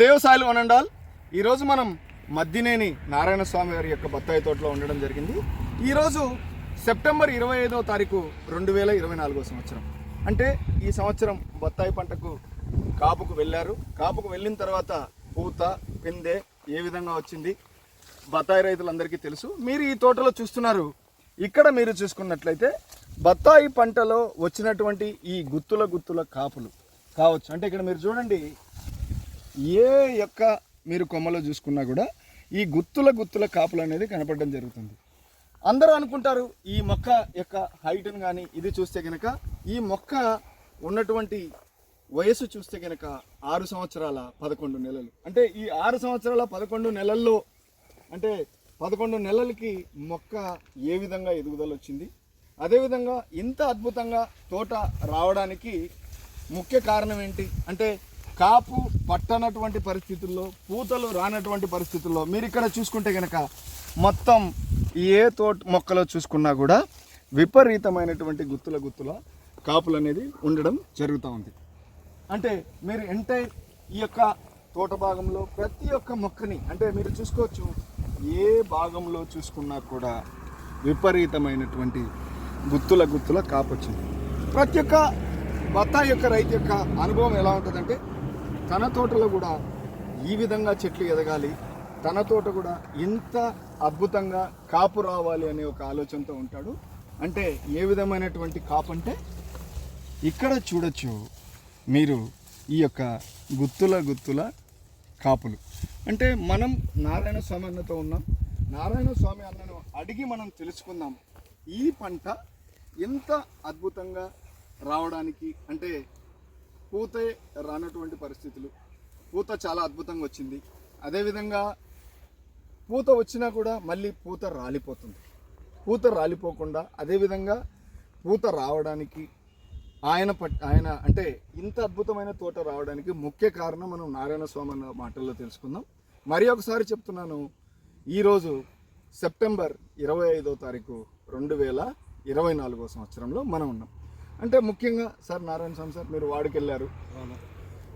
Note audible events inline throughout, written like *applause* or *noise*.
Save soil one and all. ఈరోజు మనం మద్దినేని నారాయణ స్వామి గారి యొక్క బత్తాయి తోటలో ఉండడం జరిగింది. ఈరోజు సెప్టెంబర్ ఇరవై ఐదో తారీఖు రెండు వేల ఇరవై నాలుగో సంవత్సరం. అంటే ఈ సంవత్సరం బత్తాయి పంటకు కాపుకు వెళ్ళారు. కాపుకు వెళ్ళిన తర్వాత పూత పిందె ఏ విధంగా వచ్చింది బత్తాయి రైతులందరికీ తెలుసు. మీరు ఈ తోటలో చూస్తున్నారు. ఇక్కడ మీరు చూసుకున్నట్లయితే బత్తాయి పంటలో వచ్చినటువంటి ఈ గుత్తుల గుత్తుల కాపులు కావచ్చు. అంటే ఇక్కడ మీరు చూడండి ఏ యొక్క మీరు కొమ్మలో చూసుకున్నా కూడా ఈ గుత్తుల గుత్తుల కాపులు అనేది కనపడడం జరుగుతుంది. అందరూ అనుకుంటారు ఈ మొక్క యొక్క హైట్ని కానీ ఇది చూస్తే కనుక ఈ మొక్క ఉన్నటువంటి వయసు చూస్తే కనుక ఆరు సంవత్సరాల పదకొండు నెలలు. అంటే ఈ ఆరు సంవత్సరాల పదకొండు నెలల్లో అంటే పదకొండు నెలలకి మొక్క ఏ విధంగా ఎదుగుదల వచ్చింది? అదేవిధంగా ఇంత అద్భుతంగా తోట రావడానికి ముఖ్య కారణం ఏంటి? అంటే కాపు పట్టనటువంటి పరిస్థితుల్లో పూతలు రానటువంటి పరిస్థితుల్లో మీరు ఇక్కడ చూసుకుంటే కనుక మొత్తం ఏ తోట మొక్కలో చూసుకున్నా కూడా విపరీతమైనటువంటి గుత్తుల గుత్తుల కాపులు అనేది ఉండడం జరుగుతూ ఉంది. అంటే మీరు ఎంటైర్ ఈ యొక్క తోట భాగంలో ప్రతి ఒక్క మొక్కని అంటే మీరు చూసుకోవచ్చు ఏ భాగంలో చూసుకున్నా కూడా విపరీతమైనటువంటి గుత్తుల గుత్తుల కాపు వచ్చింది. ప్రతి ఒక్క బత్తాయి యొక్క రైతు యొక్క అనుభవం ఎలా ఉంటుందంటే తన తోటలో కూడా ఈ విధంగా చెట్లు ఎదగాలి తన తోట కూడా ఇంత అద్భుతంగా కాపు రావాలి అనే ఒక ఆలోచనతో ఉంటాడు. అంటే ఏ విధమైనటువంటి కాపు అంటే ఇక్కడ చూడొచ్చు మీరు ఈ యొక్క గుత్తుల గుత్తుల కాపులు. అంటే మనం నారాయణ స్వామి అన్నతో ఉన్నాం. నారాయణ స్వామి అన్నను అడిగి మనం తెలుసుకుందాం. ఈ పంట ఎంత అద్భుతంగా రావడానికి అంటే పూతే రానటువంటి పరిస్థితులు. పూత చాలా అద్భుతంగా వచ్చింది. అదేవిధంగా పూత వచ్చినా కూడా మళ్ళీ పూత రాలిపోతుంది. పూత రాలిపోకుండా అదేవిధంగా పూత రావడానికి ఆయన పట్ ఆయన అంటే ఇంత అద్భుతమైన తోట రావడానికి ముఖ్య కారణం మనం నారాయణ స్వామి అన్న మాటల్లో తెలుసుకుందాం. మరి ఒకసారి చెప్తున్నాను ఈరోజు సెప్టెంబర్ ఇరవై ఐదో తారీఖు రెండు వేల ఇరవై నాలుగో సంవత్సరంలో మనం ఉన్నాం. అంటే ముఖ్యంగా సార్ నారాయణ స్వామి సార్ మీరు వాడికి వెళ్ళారు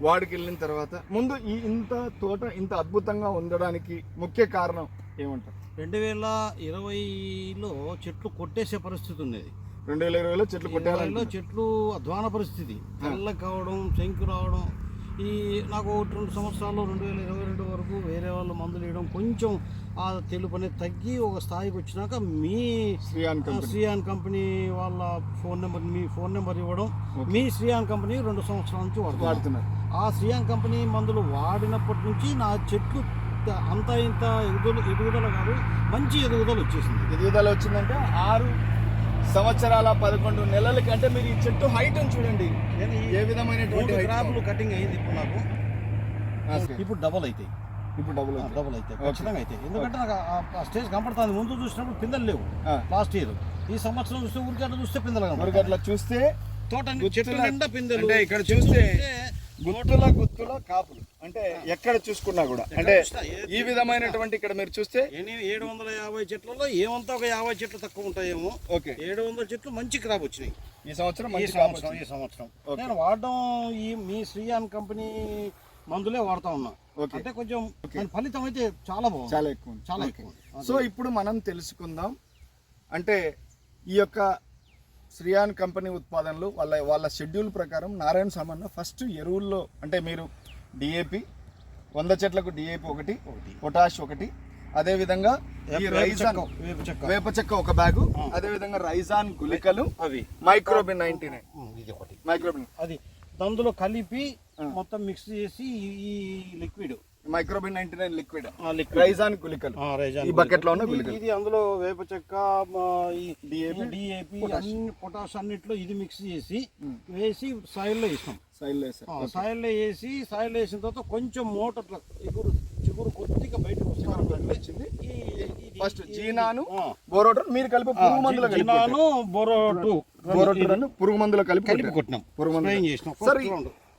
వాడికి వెళ్ళిన తర్వాత ముందు ఈ ఇంత తోట ఇంత అద్భుతంగా ఉండడానికి ముఖ్య కారణం ఏమంటారు? రెండు వేల ఇరవైలో చెట్లు కొట్టేసే పరిస్థితి ఉండేది. రెండు వేల ఇరవైలో చెట్లు కొట్టాలని చెట్లు అధ్వాన పరిస్థితి. తెల్ల కావడం శంకు రావడం. ఈ నాకు రెండు సంవత్సరాలు రెండు వేల ఇరవై రెండు వరకు వేరే వాళ్ళు మందులు వేయడం కొంచెం ఆ తెలుపు అనేది తగ్గి ఒక స్థాయికి వచ్చినాక మీ శ్రీయాన్ శ్రీయాన్ కంపెనీ వాళ్ళ ఫోన్ నెంబర్ మీ ఫోన్ నెంబర్ ఇవ్వడం మీ శ్రీయాన్ కంపెనీ రెండు సంవత్సరాల నుంచి వాడుతున్నారు. వాడుతున్నారు. ఆ శ్రీయాన్ కంపెనీ మందులు వాడినప్పటి నుంచి నా చెట్లు అంత ఇంత ఎదుగుదల ఎదుగుదల కాదు మంచి ఎదుగుదల వచ్చేసింది. ఎదుగుదల వచ్చిందంటే ఆరు సంవత్సరాల పదకొండు నెలలకి అంటే మీరు ఈ చెట్టు హైట్ చూడండి. ఏ విధమైనటువంటి కటింగ్ అయింది ఇప్పుడు నాకు. ఇప్పుడు డబల్ అవుతాయి ఇప్పుడు డబుల్ డబల్ అవుతాయి ఖచ్చితంగా అవుతాయి ఎందుకంటే నాకు ఆ- స్టేజ్ కనపడుతుంది. ముందు చూసినప్పుడు పిందెలు లేవు. లాస్ట్ ఇయర్ ఈ సంవత్సరం చూస్తే ఊరికి అట్లా చూస్తే పిందెలు మరి కనపడతాయి. అట్లా చూస్తే తోట చెట్టు నిండా పిందెలు. అంటే ఇక్కడ చూస్తే గుత్తుల గుత్తుల కాపులు. అంటే ఎక్కడ చూసుకున్నా కూడా. అంటే ఈ విధమైనటువంటి ఇక్కడ మీరు చూస్తే ఏడు వందల యాభై చెట్లలో ఏమంతా ఒక యాభై చెట్లు తక్కువ ఉంటాయేమో. ఓకే. ఏడు వందల చెట్లు మంచి క్రాప్ వచ్చినాయి. ఈ సంవత్సరం ఈ సంవత్సరం ఈ సంవత్సరం. నేను వాడడం ఈ మీ శ్రీయాన్ కంపెనీ మందులే వాడుతా ఉన్నా. ఓకే. అంటే కొంచెం దాని ఫలితం అయితే చాలా బాగుంది. చాలా ఎక్కువ. చాలా. ఎక్కువ ఉంది. సో ఇప్పుడు మనం తెలుసుకుందాం. అంటే ఈ యొక్క శ్రీయాన్ కంపెనీ ఉత్పాదనలు వాళ్ళ వాళ్ళ షెడ్యూల్ ప్రకారం నారాయణ సామాన్య ఫస్ట్ ఎరువుల్లో అంటే మీరు డిఏపి వంద చెట్లకు డిఏపి ఒకటి ఒకటి. పొటాష్ ఒకటి. అదే విధంగా ఈ రైజాన్ చెక్క, వేప చెక్క. వేప చెక్క ఒక బ్యాగు. ఆ. అదే విధంగా రైజాన్ గుళికలు అవి. మైక్రోబిన్ నైన్టీ నైన్. ఉమ్, ఇది ఒకటి. మైక్రోబిన్. అది. అందులో కలిపి. మొత్తం మిక్స్ చేసి ఈ- liquid Microbin ninety nine liquid Ryzen గుళికలు ఈ bucket లో ఇది- అందులో వేప చెక్క డిఏపి. అన్ని పొటాష్ అన్నిట్లో ఇది మిక్స్ చేసి. వేసి సాయిల్లో సైల్ వేసారు. ఓకే. సాయిల్లో వేసి సాయిల్లో వేసిన తర్వాత కొంచెం మోట అట్లా ఎగురు చిగురు కొద్దిగా బయటకు వస్తుంది ఈ- ఫస్ట్ జీనాను ఆ. బోరోటర్ మీరు కలిపి పురుగు మందులు జినాను బొరోటు బోరోటర్ అని పురుగు మందులు కలిపి కలిపి. కొట్టినాం పురుగు మందులు చేసినాం సరే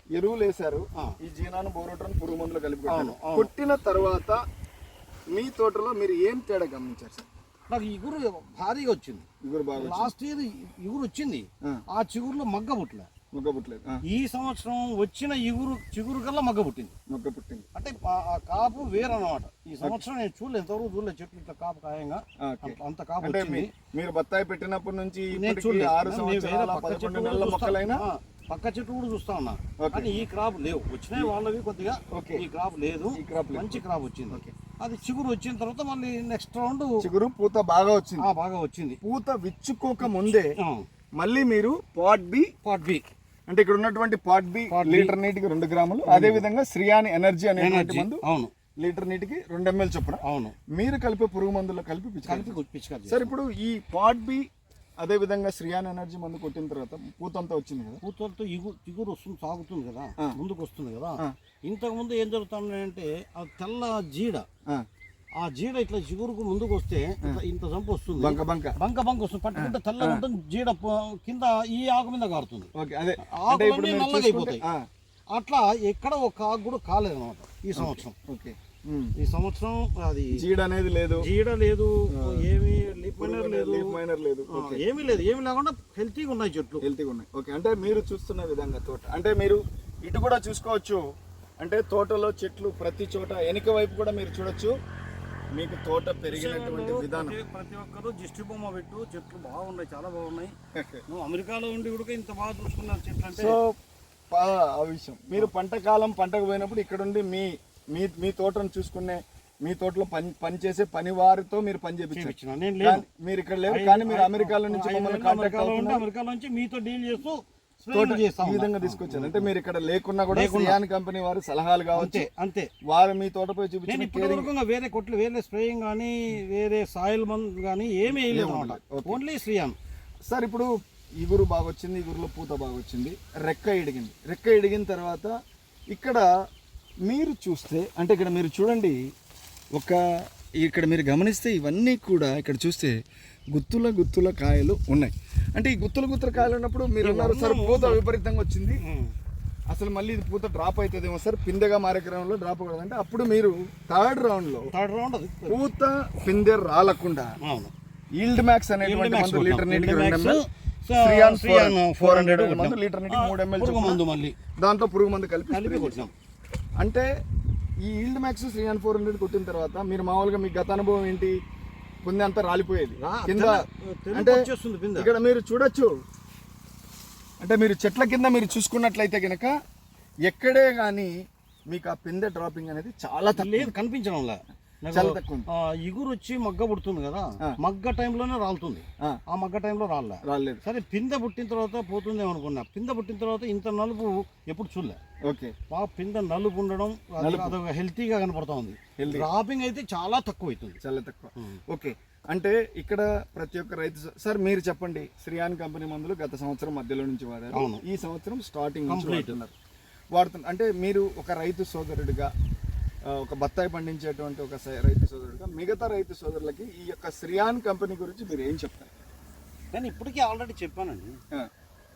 ఎరువులు వేశారు. ఈ జీనాను బోరోటర్ పురుగు మందులు కలిపి. కొట్టిన తర్వాత మీ తోటలో మీరు ఏం తేడా గమనించారు సార్ నాకు ఇగురు భారీగా వచ్చింది ఇగురు. లాస్ట్ ఇయర్ ఇగురు వచ్చింది ఆ. ఆ చిగురులో మగ్గ పుట్ల మొగ్గ పుట్టలేదు ఈ సంవత్సరం వచ్చిన ఇగురు చిగురు కల్లా మగ్గ పుట్టింది. మొగ్గ పుట్టింది అంటే ఆ- కాపు వేరన్నమాట. ఈ సంవత్సరం నేను చూడలేదు ఎంతవరకు చూడలేదు చెట్లు ఇట్లా కాపు ఖాయంగా అంత- కాపు అంటే మీరు బత్తాయి పెట్టినప్పటి నుంచి ఆరు సంవత్సరాల పక్క పదకొండు కూడా నెలల చూస్తా- మొక్కలైనా? ఆ, పక్క చెట్లు కూడా చూస్తా ఉన్నా. కానీ ఈ క్రాప్ లేవు. వచ్చినాయి వాళ్ళవి కొద్దిగా. ఈ క్రాప్ లేదు. ఈ crop లేదు. మంచి క్రాప్ వచ్చింది. అది చిగురు వచ్చిన తర్వాత మళ్ళీ నెక్స్ట్ రౌండ్ చిగురు పూత బాగా వచ్చింది. బాగా వచ్చింది. పూత విచ్చుకోక ముందే మళ్ళీ మీరు పాట్ బి పాట్ బి. అంటే ఇక్కడ ఉన్నటువంటి పాట్ బి. లీటర్ నీటికి రెండు గ్రాములు. అదే విధంగా శ్రియాని ఎనర్జీ ఎనర్జీ మందు అవును. లీటర్ నీటికి రెండు ఎంఎల్ చొప్పున. అవును. మీరు కలిపే పురుగు మందులో కలిపి కలిపి సార్ ఇప్పుడు ఈ పాట్ బి అదే విధంగా శ్రియాన్ ఎనర్జీ మందు కొట్టిన తర్వాత పూతంతా వచ్చింది కదా? పూతలతో ఇగురు చిగురు వస్తుంది సాగుతుంది కదా. ముందుకు వస్తుంది కదా. ఇంతకు ముందు ఏం జరుగుతుందంటే ఆ తెల్ల జీడ ఆ, జీడ ఇట్లా చిగురుకు ముందుకు వస్తే ఇంత- జంపు వస్తుంది. బంక బంక. బంక బంక వస్తుంది. పట్టుకుంటే తెల్లగా ఉంటుంది. జీడ కింద ఈ ఆకు మీద కారుతుంది. ఆకులన్నీ నల్లగా అయిపోతాయి. అట్లా ఎక్కడ ఒక ఆకు కూడా కాలేదు అనమాట ఈ సంవత్సరం. ఓకే. ఈ సంవత్సరం అది జీడ అనేది లేదు. జీడ లేదు ఏమి మైనర్ లేదు. ఏమీ లేదు. ఏమీ లేకుండా హెల్తీగా ఉన్నాయి చెట్లు. హెల్తీగా ఉన్నాయి. ఓకే అంటే మీరు చూస్తున్న విధంగా తోట. అంటే మీరు ఇటు కూడా చూసుకోవచ్చు. అంటే తోటలో చెట్లు ప్రతి చోట వెనుక వైపు కూడా మీరు చూడొచ్చు. మీకు తోట పెరిగినటువంటి విధానం. ప్రతి- ఒక్కరు దిష్టి బొమ్మ పెట్టు చెట్లు బాగున్నాయి చాలా బాగున్నాయి. నువ్వు అమెరికాలో ఉండి కూడా ఇంత బాగా చూసుకున్నారు చెట్లు అంటే? సో ఆ విషయం. మీరు పంట కాలం పంటకు పోయినప్పుడు ఇక్కడ ఉండి మీ మీ మీ తోటను చూసుకునే మీ తోటలో పని పని చేసే పని వారితో మీరు పని కానీ మీరు ఇక్కడ లేరు కానీ మీరు అమెరికాలో నుంచి మమ్మల్ని కాంటాక్ట్ అమెరికాలో నుంచి మీతో డీల్ చేస్తూ తోట చేస్తాం ఈ విధంగా తీసుకొచ్చారు. అంటే మీరు ఇక్కడ లేకున్నా కూడా శ్రీయాన్ కంపెనీ వారి సలహాలు కావచ్చు. అంతే. వారు మీ తోటపై చూపించిన ఇప్పటి వరకు ఇంకా వేరే కొట్లు వేరే స్ప్రేయింగ్ కానీ వేరే సాయిల్ మందు కానీ ఏమీ వేయలేదు అనమాట ఓన్లీ శ్రీయాన్. సార్ ఇప్పుడు ఇగురు బాగా వచ్చింది ఇగురులో పూత బాగా వచ్చింది. రెక్క ఇడిగింది. రెక్క ఇడిగిన తర్వాత ఇక్కడ మీరు చూస్తే అంటే ఇక్కడ మీరు చూడండి ఒక ఇక్కడ మీరు గమనిస్తే ఇవన్నీ కూడా ఇక్కడ చూస్తే గుత్తుల గుత్తుల కాయలు ఉన్నాయి. అంటే ఈ గుత్తుల గుత్తుల కాయలు ఉన్నప్పుడు మీరు అన్నారు సార్ పూత విపరీతంగా వచ్చింది. అసలు మళ్ళీ ఇది పూత డ్రాప్ అవుతుందేమో సార్ పిందెగా మారే క్రమంలో డ్రాప్ అవ్వదు అంటే అప్పుడు మీరు థర్డ్ రౌండ్లో థర్డ్ రౌండ్ పూత పిందె రాలకుండా ఈల్డ్ మ్యాక్స్ అనేటువంటి లీటర్. నీటికి రెండు ఎంఎల్ శ్రీయాన్ ఫోర్ హండ్రెడ్ 400 మందు లీటర్ నీటికి మూడు ఎంఎల్ దాంతో పురుగు మందు కలిపి. అంటే ఈ yield max Sreeyan four hundred కొట్టిన తర్వాత మీరు మామూలుగా మీ గత అనుభవం ఏంటి? పుందె అంతా రాలిపోయేది. కింద అంటే. ఇక్కడ మీరు చూడొచ్చు. అంటే మీరు చెట్ల కింద మీరు చూసుకున్నట్లయితే కనుక ఎక్కడే కానీ మీకు ఆ పిందె డ్రాపింగ్ అనేది చాలా తక్కువ. లేదు కనిపించడం ఇగురు వచ్చి మగ్గ పుడుతుంది కదా. మగ్గ టైంలోనే రాలుతుంది. ఆ, మగ్గ టైంలో రాలే. రాలేదు. సరే పిందె పుట్టిన తర్వాత పోతుందేమో అనుకున్నా. పిందె పుట్టిన తర్వాత ఇంత నలుపు ఎప్పుడు చూడలే. ఓకే. బాగా పిందె నలుపు ఉండడం అదొక హెల్తీగా కనపడతా ఉంది. డ్రాపింగ్ అయితే చాలా తక్కువ అవుతుంది చాలా తక్కువ. ఓకే. అంటే ఇక్కడ ప్రతి ఒక్క రైతు సార్ మీరు చెప్పండి. శ్రీయాన్ కంపెనీ మందులు గత సంవత్సరం మధ్యలో నుంచి వాడారు. ఈ సంవత్సరం స్టార్టింగ్. వాడుతున్నారు. వాడుతున్నారు అంటే మీరు ఒక రైతు సోదరుడిగా ఒక బత్తాయి పండించేటువంటి ఒక రైతు సోదరుడిగా మిగతా రైతు సోదరులకి ఈ యొక్క శ్రీయాన్ కంపెనీ గురించి మీరు ఏం చెప్తారు? కానీ ఇప్పటికీ ఆల్రెడీ చెప్పానండి.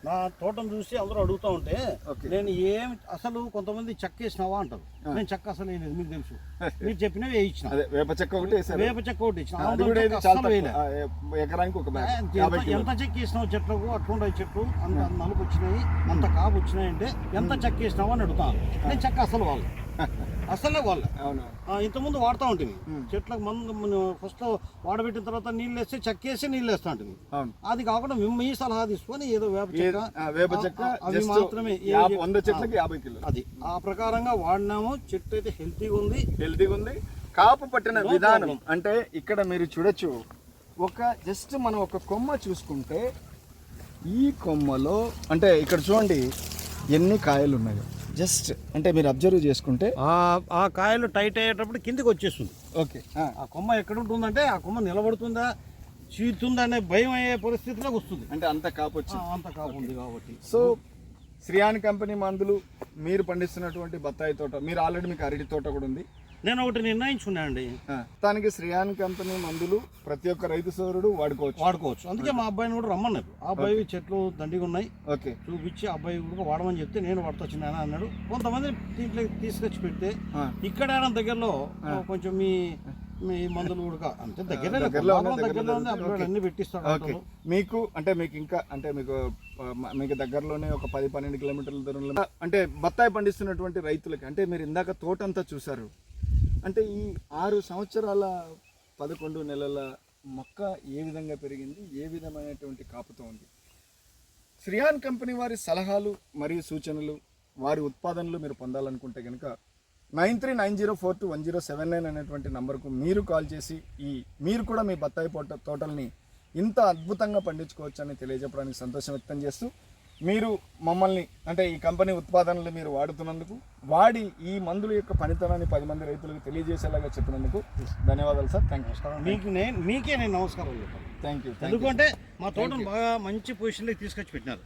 నా తోటను చూసి అందరూ అడుగుతా ఉంటే ఓకే. నేను ఏం అసలు కొంతమంది చెక్క వేసినావా అంటారు. నేను చెక్క అసలు వేయలేదు మీకు తెలుసు. *laughs* మీరు చెప్పినవి వేయించిన. వేప చెక్క ఒకటి వేప చెక్క ఒకటి ఎకరానికి ఒక ఎంత- చెక్క వేసినావు చెట్లకు? అట్లుండే చెట్లు అంత నలుపు వచ్చినాయి. అంత కాపు వచ్చినాయి అంటే ఎంత చెక్క వేసినావు అని అడుగుతాను నేను చెక్క అసలు వాళ్ళు *laughs* అసలే వాళ్ళ అవును. ఇంతకుముందు వాడుతూ ఉంటుంది చెట్లకు మందు ఫస్ట్ వాడబెట్టిన తర్వాత నీళ్ళు వేస్తే చెక్కేసి నీళ్ళు వేస్తూ ఉంటుంది అది కాకుండా మేము మీ సలహా తీసుకొని ఏదో వేప చెక్క. వేప చెక్క అవి మాత్రమే. వంద చెట్లకి యాభై కిలో అది. ఆ ప్రకారంగా వాడినాము. చెట్టు అయితే హెల్తీగా ఉంది. హెల్తీగా ఉంది. కాపు పట్టిన విధానం అంటే ఇక్కడ మీరు చూడొచ్చు. ఒక జస్ట్ మనం ఒక కొమ్మ చూసుకుంటే ఈ కొమ్మలో అంటే ఇక్కడ చూడండి ఎన్ని కాయలు ఉన్నాయో. జస్ట్ అంటే మీరు అబ్జర్వ్ చేసుకుంటే ఆ ఆ కాయలు టైట్ అయ్యేటప్పుడు కిందికి వచ్చేస్తుంది. ఓకే ఆ కొమ్మ ఎక్కడ ఉంటుందంటే ఆ కొమ్మ నిలబడుతుందా చీరుతుందా అనే భయం అయ్యే పరిస్థితిలోకి వస్తుంది. అంటే అంత కాపు వచ్చింది. అంత కాపు ఉంది కాబట్టి. సో శ్రీయాన్ కంపెనీ మందులు మీరు పండిస్తున్నటువంటి బత్తాయి తోట మీరు ఆల్రెడీ మీకు అరటి తోట కూడా ఉంది. నేను ఒకటి నిర్ణయించుకున్నానండి. ఆ, దానికి శ్రీయాన్ కంపెనీ మందులు ప్రతి ఒక్క రైతు సోదరుడు వాడుకోవచ్చు. వాడుకోవచ్చు. అందుకే మా అబ్బాయిని కూడా రమ్మన్నారు. ఆ అబ్బాయి చెట్లు దండిగా ఉన్నాయి. ఓకే. చూపించి అబ్బాయి కూడా వాడమని చెప్తే నేను వాడుతా చిన్న అన్నాడు. కొంతమంది దీంట్లో తీసుకొచ్చి పెడితే ఇక్కడ దగ్గరలో కొంచెం మీ మీ మందులు కూడా అంతే దగ్గరే దగ్గరలో అన్ని పెట్టిస్తాడు ఓకే. మీకు అంటే మీకు ఇంకా అంటే మీకు మీకు దగ్గరలోనే ఒక పది పన్నెండు కిలోమీటర్ల దూరంలో అంటే బత్తాయి పండిస్తున్నటువంటి రైతులకి అంటే మీరు ఇందాక తోటంతా చూసారు అంటే ఈ ఆరు సంవత్సరాల పదకొండు నెలల మొక్క ఏ విధంగా పెరిగింది? ఏ విధమైనటువంటి కాపుతో ఉంది? శ్రియాన్ కంపెనీ వారి సలహాలు మరియు సూచనలు వారి ఉత్పాదనలు మీరు పొందాలనుకుంటే కనుక nine three nine zero four two one zero seven nine అనేటువంటి నంబర్కు మీరు కాల్ చేసి ఈ మీరు కూడా మీ బత్తాయి తోట తోటల్ని ఇంత అద్భుతంగా పండించుకోవచ్చని తెలియజెప్పడానికి సంతోషం వ్యక్తం చేస్తూ మీరు మమ్మల్ని అంటే ఈ కంపెనీ ఉత్పాదనలు మీరు వాడుతున్నందుకు వాడి ఈ మందుల యొక్క పనితనాన్ని పది మంది రైతులకు తెలియజేసేలాగా చెప్పినందుకు ధన్యవాదాలు సార్. థ్యాంక్ యూ మీకు నేను మీకే నేను నమస్కారం థ్యాంక్ యూ ఎందుకంటే మా తోటను బాగా మంచి పొజిషన్లోకి తీసుకొచ్చి పెట్టినారు.